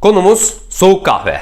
Konumuz soğuk kahve.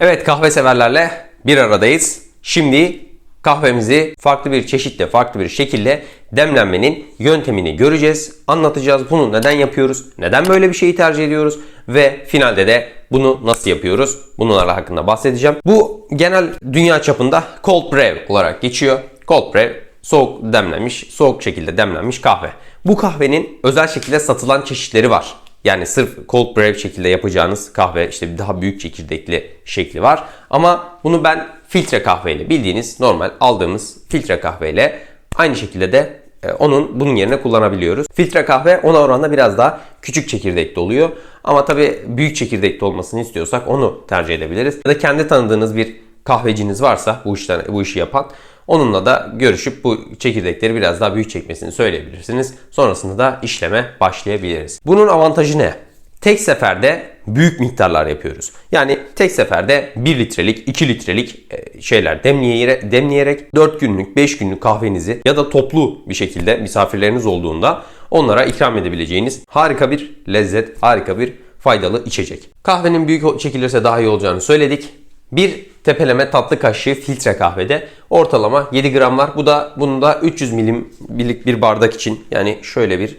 Evet kahve severlerle bir aradayız. Şimdi kahvemizi farklı bir çeşitle, farklı bir şekilde demlenmenin yöntemini göreceğiz, anlatacağız. Bunu neden yapıyoruz, neden böyle bir şeyi tercih ediyoruz ve finalde de bunu nasıl yapıyoruz bunlar hakkında bahsedeceğim. Bu genel dünya çapında cold brew olarak geçiyor. Cold brew soğuk demlenmiş, soğuk şekilde demlenmiş kahve. Bu kahvenin özel şekilde satılan çeşitleri var. Yani sırf cold brew şekilde yapacağınız kahve işte bir daha büyük çekirdekli şekli var. Ama bunu ben filtre kahveyle bildiğiniz normal aldığımız filtre kahveyle aynı şekilde de e, onun bunun yerine kullanabiliyoruz. Filtre kahve ona oranla biraz daha küçük çekirdekli oluyor. Ama tabii büyük çekirdekli olmasını istiyorsak onu tercih edebiliriz. Ya da kendi tanıdığınız bir kahveciniz varsa bu işten bu işi yapan onunla da görüşüp bu çekirdekleri biraz daha büyük çekmesini söyleyebilirsiniz. Sonrasında da işleme başlayabiliriz. Bunun avantajı ne? Tek seferde büyük miktarlar yapıyoruz. Yani tek seferde 1 litrelik, 2 litrelik e, şeyler demleyerek, demleyerek 4 günlük, 5 günlük kahvenizi ya da toplu bir şekilde misafirleriniz olduğunda onlara ikram edebileceğiniz harika bir lezzet, harika bir faydalı içecek. Kahvenin büyük çekilirse daha iyi olacağını söyledik. Bir tepeleme tatlı kaşığı filtre kahvede ortalama 7 gram var. Bu da bunu da 300 milimlik bir bardak için yani şöyle bir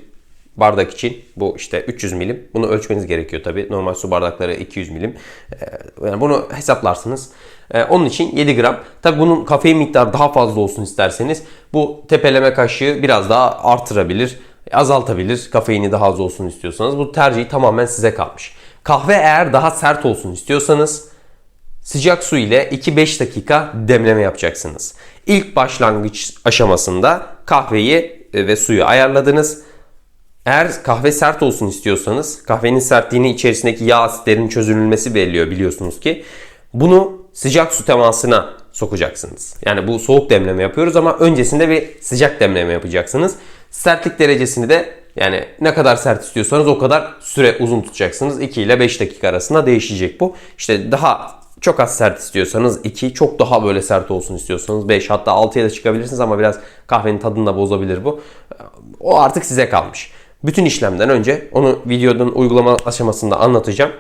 bardak için bu işte 300 milim. Bunu ölçmeniz gerekiyor tabi. Normal su bardakları 200 milim. Ee, Yani bunu hesaplarsınız. Ee, Onun için 7 gram. Tabi bunun kafein miktarı daha fazla olsun isterseniz bu tepeleme kaşığı biraz daha artırabilir, azaltabilir. Kafeini daha az olsun istiyorsanız bu tercihi tamamen size kalmış. Kahve eğer daha sert olsun istiyorsanız Sıcak su ile 2-5 dakika demleme yapacaksınız. İlk başlangıç aşamasında kahveyi e, ve suyu ayarladınız. Eğer kahve sert olsun istiyorsanız kahvenin sertliğini içerisindeki yağ asitlerinin çözünülmesi belirliyor biliyorsunuz ki. Bunu sıcak su temasına sokacaksınız. Yani bu soğuk demleme yapıyoruz ama öncesinde bir sıcak demleme yapacaksınız. Sertlik derecesini de yani ne kadar sert istiyorsanız o kadar süre uzun tutacaksınız. 2 ile 5 dakika arasında değişecek bu. İşte daha çok az sert istiyorsanız 2, çok daha böyle sert olsun istiyorsanız 5 hatta 6'ya da çıkabilirsiniz ama biraz kahvenin tadını da bozabilir bu. O artık size kalmış. Bütün işlemden önce onu videonun uygulama aşamasında anlatacağım.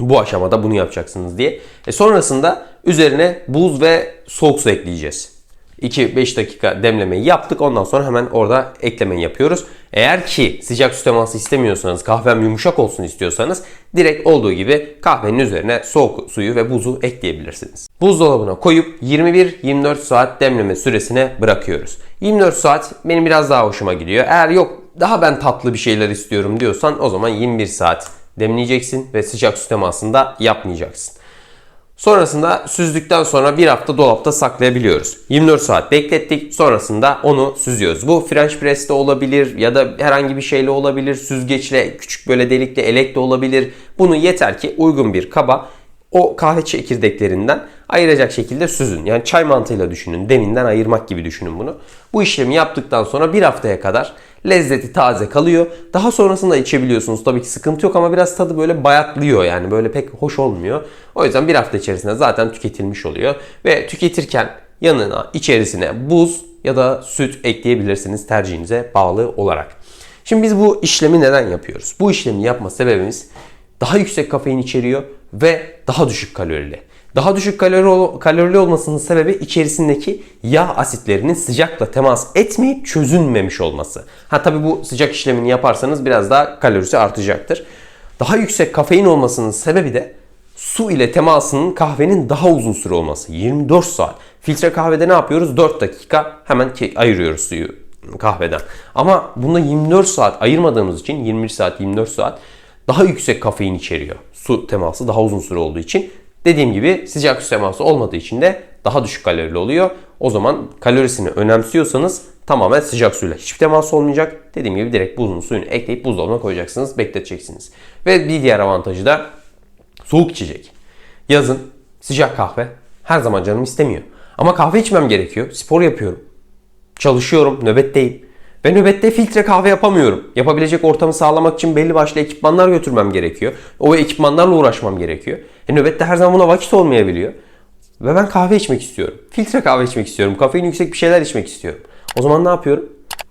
Bu aşamada bunu yapacaksınız diye. E sonrasında üzerine buz ve soğuk su ekleyeceğiz. 2-5 dakika demlemeyi yaptık. Ondan sonra hemen orada eklemeyi yapıyoruz. Eğer ki sıcak su teması istemiyorsanız, kahvem yumuşak olsun istiyorsanız direkt olduğu gibi kahvenin üzerine soğuk suyu ve buzu ekleyebilirsiniz. Buzdolabına koyup 21-24 saat demleme süresine bırakıyoruz. 24 saat benim biraz daha hoşuma gidiyor. Eğer yok daha ben tatlı bir şeyler istiyorum diyorsan o zaman 21 saat demleyeceksin ve sıcak su temasında yapmayacaksın. Sonrasında süzdükten sonra bir hafta dolapta saklayabiliyoruz. 24 saat beklettik. Sonrasında onu süzüyoruz. Bu French press de olabilir ya da herhangi bir şeyle olabilir. Süzgeçle, küçük böyle delikli elek de olabilir. Bunu yeter ki uygun bir kaba o kahve çekirdeklerinden ayıracak şekilde süzün. Yani çay mantığıyla düşünün. Deminden ayırmak gibi düşünün bunu. Bu işlemi yaptıktan sonra bir haftaya kadar lezzeti taze kalıyor. Daha sonrasında içebiliyorsunuz. Tabii ki sıkıntı yok ama biraz tadı böyle bayatlıyor yani böyle pek hoş olmuyor. O yüzden bir hafta içerisinde zaten tüketilmiş oluyor. Ve tüketirken yanına içerisine buz ya da süt ekleyebilirsiniz tercihinize bağlı olarak. Şimdi biz bu işlemi neden yapıyoruz? Bu işlemi yapma sebebimiz daha yüksek kafein içeriyor ve daha düşük kalorili. Daha düşük kalori, kalorili olmasının sebebi içerisindeki yağ asitlerinin sıcakla temas etmeyip çözünmemiş olması. Ha tabi bu sıcak işlemini yaparsanız biraz daha kalorisi artacaktır. Daha yüksek kafein olmasının sebebi de su ile temasının kahvenin daha uzun süre olması. 24 saat. Filtre kahvede ne yapıyoruz? 4 dakika hemen ayırıyoruz suyu kahveden. Ama bunda 24 saat ayırmadığımız için 21 saat 24 saat daha yüksek kafein içeriyor. Su teması daha uzun süre olduğu için. Dediğim gibi sıcak su teması olmadığı için de daha düşük kalorili oluyor. O zaman kalorisini önemsiyorsanız tamamen sıcak suyla hiçbir temas olmayacak. Dediğim gibi direkt buzun suyunu ekleyip buzdolabına koyacaksınız, bekleteceksiniz. Ve bir diğer avantajı da soğuk içecek. Yazın sıcak kahve her zaman canım istemiyor. Ama kahve içmem gerekiyor. Spor yapıyorum. Çalışıyorum, nöbetteyim. Ve nöbette filtre kahve yapamıyorum. Yapabilecek ortamı sağlamak için belli başlı ekipmanlar götürmem gerekiyor. O ekipmanlarla uğraşmam gerekiyor. E nöbette her zaman buna vakit olmayabiliyor. Ve ben kahve içmek istiyorum. Filtre kahve içmek istiyorum. Kafein yüksek bir şeyler içmek istiyorum. O zaman ne yapıyorum?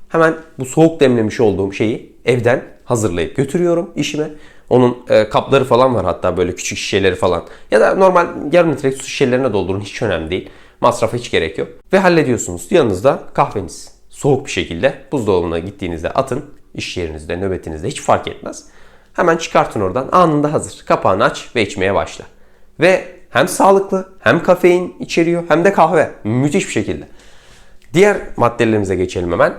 Hemen bu soğuk demlemiş olduğum şeyi evden hazırlayıp götürüyorum işime. Onun e, kapları falan var hatta böyle küçük şişeleri falan. Ya da normal yarım litrelik su şişelerine doldurun hiç önemli değil. Masrafa hiç gerek yok. Ve hallediyorsunuz. Yanınızda kahveniz. Soğuk bir şekilde buzdolabına gittiğinizde atın. iş yerinizde, nöbetinizde hiç fark etmez. Hemen çıkartın oradan anında hazır. Kapağını aç ve içmeye başla. Ve hem sağlıklı hem kafein içeriyor hem de kahve. Müthiş bir şekilde. Diğer maddelerimize geçelim hemen.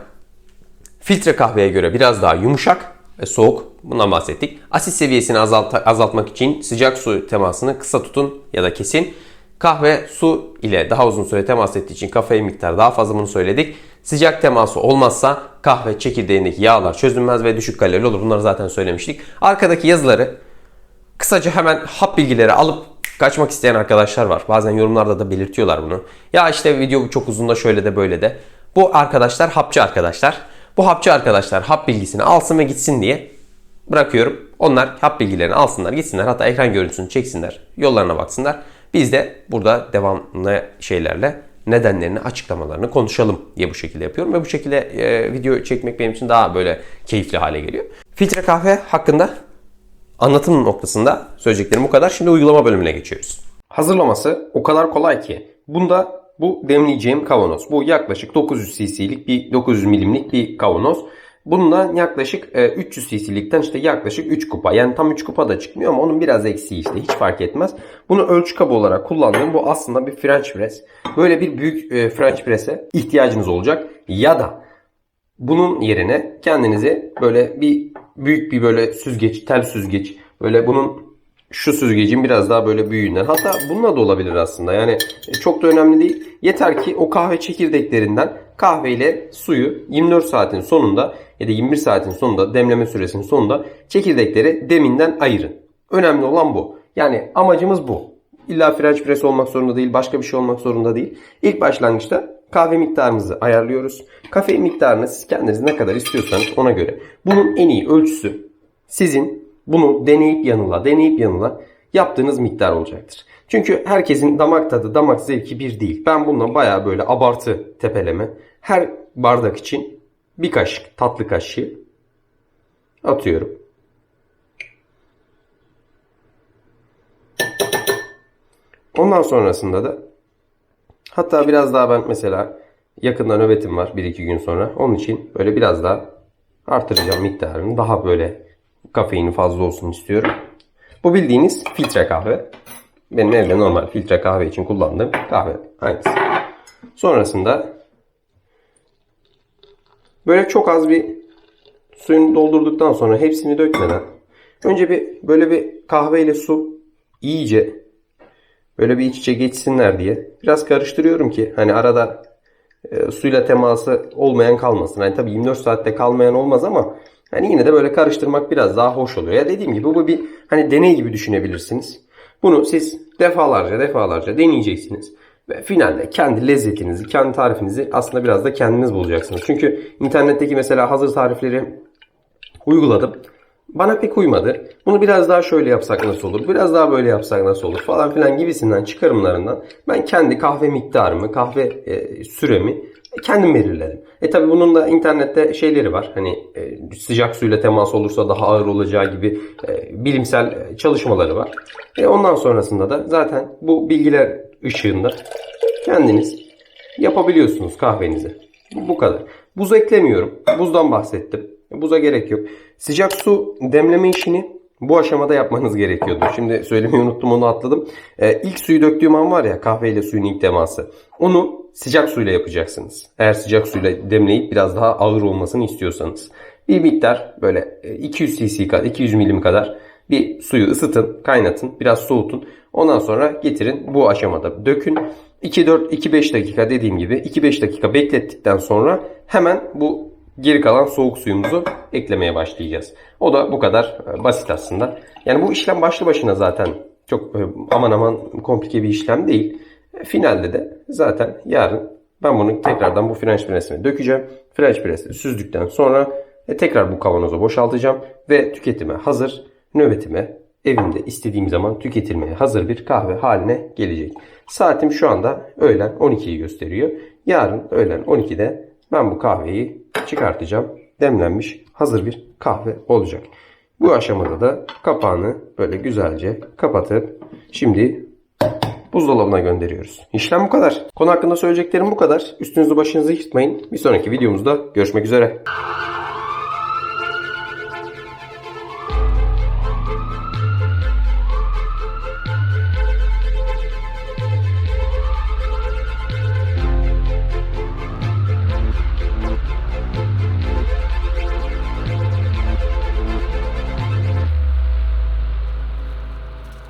Filtre kahveye göre biraz daha yumuşak ve soğuk. Bundan bahsettik. Asit seviyesini azalt azaltmak için sıcak su temasını kısa tutun ya da kesin. Kahve su ile daha uzun süre temas ettiği için kafein miktarı daha fazla bunu söyledik. Sıcak teması olmazsa kahve çekirdeğindeki yağlar çözünmez ve düşük kalorili olur. Bunları zaten söylemiştik. Arkadaki yazıları kısaca hemen hap bilgileri alıp kaçmak isteyen arkadaşlar var. Bazen yorumlarda da belirtiyorlar bunu. Ya işte video çok uzun da şöyle de böyle de. Bu arkadaşlar hapçı arkadaşlar. Bu hapçı arkadaşlar hap bilgisini alsın ve gitsin diye bırakıyorum. Onlar hap bilgilerini alsınlar, gitsinler. Hatta ekran görüntüsünü çeksinler, yollarına baksınlar. Biz de burada devamlı şeylerle nedenlerini, açıklamalarını konuşalım diye bu şekilde yapıyorum. Ve bu şekilde e, video çekmek benim için daha böyle keyifli hale geliyor. Filtre kahve hakkında anlatım noktasında söyleyeceklerim bu kadar. Şimdi uygulama bölümüne geçiyoruz. Hazırlaması o kadar kolay ki. Bunda bu demleyeceğim kavanoz. Bu yaklaşık 900 cc'lik bir 900 milimlik bir kavanoz. Bundan yaklaşık e, 300 cc'likten işte yaklaşık 3 kupa. Yani tam 3 kupa da çıkmıyor ama onun biraz eksiği işte hiç fark etmez. Bunu ölçü kabı olarak kullandığım bu aslında bir French press. Böyle bir büyük e, French press'e ihtiyacınız olacak. Ya da bunun yerine kendinize böyle bir büyük bir böyle süzgeç, tel süzgeç. Böyle bunun şu süzgecin biraz daha böyle büyüğünden. Hatta bununla da olabilir aslında. Yani çok da önemli değil. Yeter ki o kahve çekirdeklerinden kahveyle suyu 24 saatin sonunda ya da 21 saatin sonunda demleme süresinin sonunda çekirdekleri deminden ayırın. Önemli olan bu. Yani amacımız bu. İlla French press olmak zorunda değil, başka bir şey olmak zorunda değil. İlk başlangıçta kahve miktarımızı ayarlıyoruz. Kafein miktarını siz kendiniz ne kadar istiyorsanız ona göre. Bunun en iyi ölçüsü sizin bunu deneyip yanıla, deneyip yanıla yaptığınız miktar olacaktır. Çünkü herkesin damak tadı, damak zevki bir değil. Ben bundan bayağı böyle abartı tepeleme. Her bardak için bir kaşık tatlı kaşığı atıyorum. Ondan sonrasında da hatta biraz daha ben mesela yakında nöbetim var 1-2 gün sonra. Onun için böyle biraz daha artıracağım miktarını. Daha böyle kafeini fazla olsun istiyorum. Bu bildiğiniz filtre kahve. Benim evde normal filtre kahve için kullandığım kahve. Aynısı. Sonrasında böyle çok az bir suyunu doldurduktan sonra hepsini dökmeden önce bir böyle bir kahve ile su iyice böyle bir iç içe geçsinler diye biraz karıştırıyorum ki hani arada e, suyla teması olmayan kalmasın. Hani tabii 24 saatte kalmayan olmaz ama hani yine de böyle karıştırmak biraz daha hoş oluyor. Ya dediğim gibi bu bir hani deney gibi düşünebilirsiniz. Bunu siz defalarca defalarca deneyeceksiniz. Ve finalde kendi lezzetinizi, kendi tarifinizi aslında biraz da kendiniz bulacaksınız. Çünkü internetteki mesela hazır tarifleri uyguladım. Bana pek uymadı. Bunu biraz daha şöyle yapsak nasıl olur? Biraz daha böyle yapsak nasıl olur? Falan filan gibisinden çıkarımlarından ben kendi kahve miktarımı, kahve e, süremi kendim belirledim. E tabi bunun da internette şeyleri var. Hani e, sıcak suyla temas olursa daha ağır olacağı gibi e, bilimsel çalışmaları var. E ondan sonrasında da zaten bu bilgiler ışığında kendiniz yapabiliyorsunuz kahvenizi. Bu kadar. Buz eklemiyorum. Buzdan bahsettim. Buza gerek yok. Sıcak su demleme işini bu aşamada yapmanız gerekiyordu. Şimdi söylemeyi unuttum onu atladım. Ee, ilk suyu döktüğüm an var ya kahveyle suyun ilk teması. Onu sıcak suyla yapacaksınız. Eğer sıcak suyla demleyip biraz daha ağır olmasını istiyorsanız. Bir miktar böyle 200 cc kadar 200 milim kadar bir suyu ısıtın, kaynatın, biraz soğutun. Ondan sonra getirin bu aşamada dökün. 2-4-2-5 dakika dediğim gibi 2-5 dakika beklettikten sonra hemen bu geri kalan soğuk suyumuzu eklemeye başlayacağız. O da bu kadar e, basit aslında. Yani bu işlem başlı başına zaten çok e, aman aman komplike bir işlem değil. E, finalde de zaten yarın ben bunu tekrardan bu French press'ime dökeceğim. French press'te süzdükten sonra tekrar bu kavanoza boşaltacağım ve tüketime hazır nöbetime evimde istediğim zaman tüketilmeye hazır bir kahve haline gelecek. Saatim şu anda öğlen 12'yi gösteriyor. Yarın öğlen 12'de ben bu kahveyi çıkartacağım. Demlenmiş hazır bir kahve olacak. Bu aşamada da kapağını böyle güzelce kapatıp şimdi buzdolabına gönderiyoruz. İşlem bu kadar. Konu hakkında söyleyeceklerim bu kadar. Üstünüzü başınızı yırtmayın. Bir sonraki videomuzda görüşmek üzere.